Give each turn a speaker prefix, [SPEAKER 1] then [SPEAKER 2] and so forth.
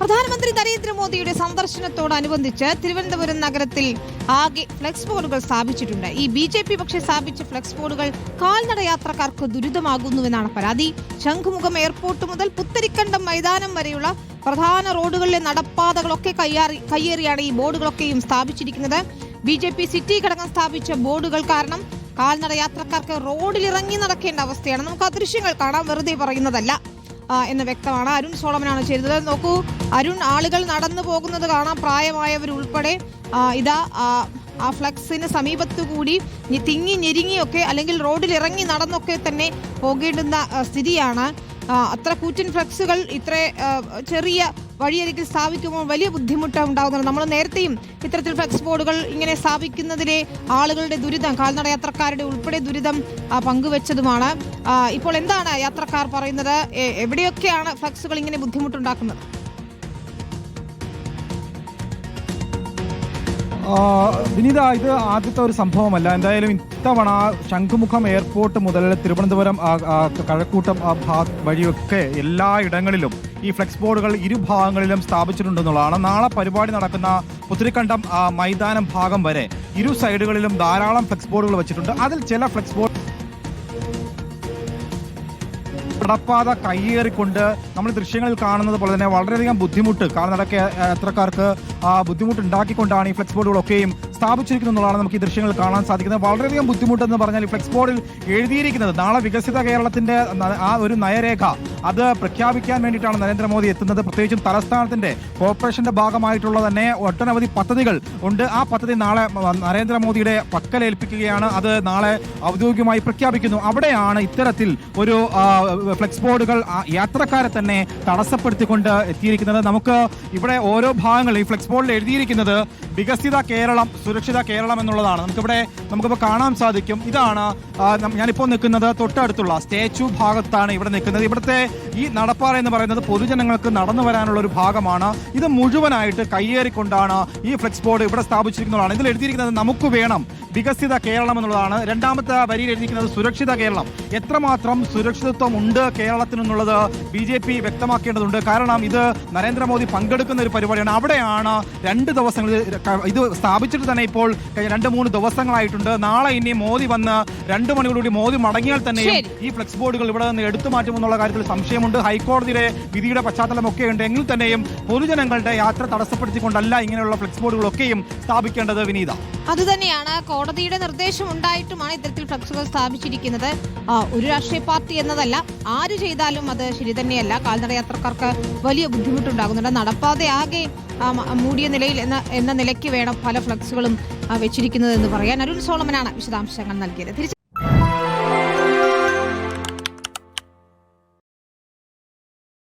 [SPEAKER 1] പ്രധാനമന്ത്രി നരേന്ദ്രമോദിയുടെ സന്ദർശനത്തോടനുബന്ധിച്ച് തിരുവനന്തപുരം നഗരത്തിൽ ആകെ ഫ്ലെക്സ് ബോർഡുകൾ സ്ഥാപിച്ചിട്ടുണ്ട്. ഈ ബി ജെ പി പക്ഷേ സ്ഥാപിച്ച ഫ്ലെക്സ് ബോർഡുകൾ കാൽനട യാത്രക്കാർക്ക് ദുരിതമാകുന്നുവെന്നാണ് പരാതി. ശംഖുമുഖം എയർപോർട്ട് മുതൽ പുത്തരിക്കണ്ടം മൈതാനം വരെയുള്ള പ്രധാന റോഡുകളിലെ നടപ്പാതകളൊക്കെ കയ്യാറി കയ്യേറിയാണ് ഈ ബോർഡുകളൊക്കെയും സ്ഥാപിച്ചിരിക്കുന്നത്. ബി ജെ പി സിറ്റി ഘടകം സ്ഥാപിച്ച ബോർഡുകൾ കാരണം കാൽനട യാത്രക്കാർക്ക് റോഡിൽ ഇറങ്ങി നടക്കേണ്ട അവസ്ഥയാണ്. നമുക്ക് ആ ദൃശ്യങ്ങൾ കാണാം. വെറുതെ പറയുന്നതല്ല. എന്ന് വ്യക്തമാണ്. അരുൺ സോളമനാണ് ചെയ്തത്. നോക്കൂ അരുൺ ആളുകൾ നടന്നു പോകുന്നത് കാണാം. പ്രായമായവരുൾപ്പെടെ ഇതാ ആ, ഫ്ലക്സിന് സമീപത്തു കൂടി തിങ്ങി ഞെരുങ്ങിയൊക്കെ അല്ലെങ്കിൽ റോഡിൽ ഇറങ്ങി നടന്നൊക്കെ തന്നെ പോകേണ്ടുന്ന സ്ഥിതിയാണ്. അത്ര കൂറ്റൻ ഫ്ലക്സുകൾ ഇത്ര ചെറിയ വഴിയരികിൽ സ്ഥാപിക്കുമ്പോൾ വലിയ ബുദ്ധിമുട്ട് ഉണ്ടാകുന്നുണ്ട് നമ്മൾ നേരത്തെയും ഇത്തരത്തിൽ ഫ്ലക്സ് ബോർഡുകൾ ഇങ്ങനെ സ്ഥാപിക്കുന്നതിലെ ആളുകളുടെ ദുരിതം കാൽനട യാത്രക്കാരുടെ ഉൾപ്പെടെ ദുരിതം പങ്കുവച്ചതുമാണ്. ഇപ്പോൾ എന്താണ് യാത്രക്കാർ പറയുന്നത്? എവിടെയൊക്കെയാണ് ഫ്ലക്സുകൾ ഇങ്ങനെ ബുദ്ധിമുട്ടുണ്ടാക്കുന്നത്?
[SPEAKER 2] വിനീത ഇത് ആദ്യത്തെ ഒരു സംഭവമല്ല. എന്തായാലും ഇത്തവണ ശംഖുമുഖം എയർപോർട്ട് മുതൽ തിരുവനന്തപുരം കഴക്കൂട്ടം ആ ഭാഗ വഴിയൊക്കെ എല്ലായിടങ്ങളിലും ഈ ഫ്ലെക്സ് ബോർഡുകൾ ഇരുഭാഗങ്ങളിലും സ്ഥാപിച്ചിട്ടുണ്ടെന്നുള്ളതാണ്. നാളെ പരിപാടി നടക്കുന്ന പുത്തിരിക്കണ്ടം മൈതാനം ഭാഗം വരെ ഇരു സൈഡുകളിലും ധാരാളം ഫ്ലെക്സ് ബോർഡുകൾ വെച്ചിട്ടുണ്ട്. അതിൽ ചില ഫ്ലെക്സ് ബോർഡ് നടപ്പാത കയ്യേറിക്കൊണ്ട് നമ്മൾ ദൃശ്യങ്ങളിൽ കാണുന്നത് പോലെ തന്നെ വളരെയധികം ബുദ്ധിമുട്ട്. കാൽനടക്ക യാത്രക്കാർക്ക് ആ ബുദ്ധിമുട്ട് ഉണ്ടാക്കിക്കൊണ്ടാണ് ഈ ഫ്ലെക്സ് ബോർഡുകളൊക്കെയും സ്ഥാപിച്ചിരിക്കുന്നത് എന്നുള്ളതാണ് നമുക്ക് ഈ ദൃശ്യങ്ങൾ കാണാൻ സാധിക്കുന്നത്. വളരെയധികം ബുദ്ധിമുട്ടെന്ന് പറഞ്ഞാൽ ഫ്ലെക്സ് ബോർഡിൽ എഴുതിയിരിക്കുന്നത് നാളെ വികസിത കേരളത്തിന്റെ ആ ഒരു നയരേഖ അത് പ്രഖ്യാപിക്കാൻ വേണ്ടിയിട്ടാണ് നരേന്ദ്രമോദി എത്തുന്നത്. പ്രത്യേകിച്ചും തലസ്ഥാനത്തിന്റെ കോർപ്പറേഷന്റെ ഭാഗമായിട്ടുള്ള തന്നെ ഒട്ടനവധി പദ്ധതികൾ ഉണ്ട്. ആ പദ്ധതി നാളെ നരേന്ദ്രമോദിയുടെ പക്കലേൽപ്പിക്കുകയാണ് അത് നാളെ ഔദ്യോഗികമായി പ്രഖ്യാപിക്കുന്നു. അവിടെയാണ് ഇത്തരത്തിൽ ഒരു ഫ്ലെക്സ് ബോർഡുകൾ യാത്രക്കാരെ തന്നെ തടസ്സപ്പെടുത്തിക്കൊണ്ട് എത്തിയിരിക്കുന്നത്. നമുക്ക് ഇവിടെ ഓരോ ഭാഗങ്ങൾ ഈ ഫ്ലെക്സ് ബോർഡിൽ എഴുതിയിരിക്കുന്നത് വികസിത കേരളം സുരക്ഷിത കേരളം എന്നുള്ളതാണ്. നമുക്കിവിടെ നമുക്കിപ്പോൾ കാണാൻ സാധിക്കും. ഇതാണ് ഞാനിപ്പോൾ നിൽക്കുന്നത് തൊട്ടടുത്തുള്ള സ്റ്റാച്ചു ഭാഗത്താണ് ഇവിടെ നിൽക്കുന്നത്. ഇവിടുത്തെ ഈ നടപ്പാറ എന്ന് പറയുന്നത് പൊതുജനങ്ങൾക്ക് നടന്നു വരാനുള്ള ഒരു ഭാഗമാണ്. ഇത് മുഴുവനായിട്ട് കയ്യേറിക്കൊണ്ടാണ് ഈ ഫ്ലെക്സ് ബോർഡ് ഇവിടെ സ്ഥാപിച്ചിരിക്കുന്നതാണ്. ഇതിൽ എഴുതിയിരിക്കുന്നത് നമുക്ക് വേണം. വികസിത കേരളം എന്നുള്ളതാണ്. രണ്ടാമത്തെ വരിയിൽ എഴുതിക്കുന്നത് സുരക്ഷിത കേരളം. എത്രമാത്രം സുരക്ഷിതത്വം ഉണ്ട് കേരളത്തിനെന്നുള്ളത് ബി ജെ പി വ്യക്തമാക്കേണ്ടതുണ്ട്. കാരണം ഇത് നരേന്ദ്രമോദി പങ്കെടുക്കുന്ന ഒരു പരിപാടിയാണ്. അവിടെയാണ് രണ്ട് ദിവസങ്ങൾ ഇത് സ്ഥാപിച്ചിട്ട് തന്നെ ഇപ്പോൾ രണ്ട് മൂന്ന് ദിവസങ്ങളായിട്ടുണ്ട്. നാളെ ഇനി മോദി വന്ന് രണ്ട് മണിയോടുകൂടി മോദി മടങ്ങിയാൽ തന്നെയും ഈ ഫ്ലെക്സ് ബോർഡുകൾ ഇവിടെ നിന്ന് എടുത്തു മാറ്റുമെന്നുള്ള കാര്യത്തിൽ സംശയമുണ്ട്. ഹൈക്കോടതിയുടെ വിധിയുടെ പശ്ചാത്തലമൊക്കെ ഉണ്ട് എങ്കിൽ തന്നെയും പൊതുജനങ്ങളുടെ യാത്ര തടസ്സപ്പെടുത്തിക്കൊണ്ടല്ല ഇങ്ങനെയുള്ള ഫ്ലെക്സ് ബോർഡുകളൊക്കെയും സ്ഥാപിക്കേണ്ടത് വിനീത.
[SPEAKER 1] അതുതന്നെയാണ് കോടതിയുടെ നിർദ്ദേശം ഉണ്ടായിട്ടുമാണ് ഇത്തരത്തിൽ ഫ്ലക്സുകൾ സ്ഥാപിച്ചിരിക്കുന്നത്. ഒരു രാഷ്ട്രീയ പാർട്ടി എന്നതല്ല ആര് ചെയ്താലും അത് ശരി തന്നെയല്ല. കാൽനട യാത്രക്കാർക്ക് വലിയ ബുദ്ധിമുട്ടുണ്ടാകുന്നുണ്ട്. നടപ്പാതെ ആകെ മൂടിയ നിലയിൽ എന്ന എന്ന നിലയ്ക്ക് വേണം പല ഫ്ലക്സുകളും വെച്ചിരിക്കുന്നത് എന്ന് പറയാൻ. അരുൺ സോളമനാണ് വിശദാംശങ്ങൾ നൽകിയത്.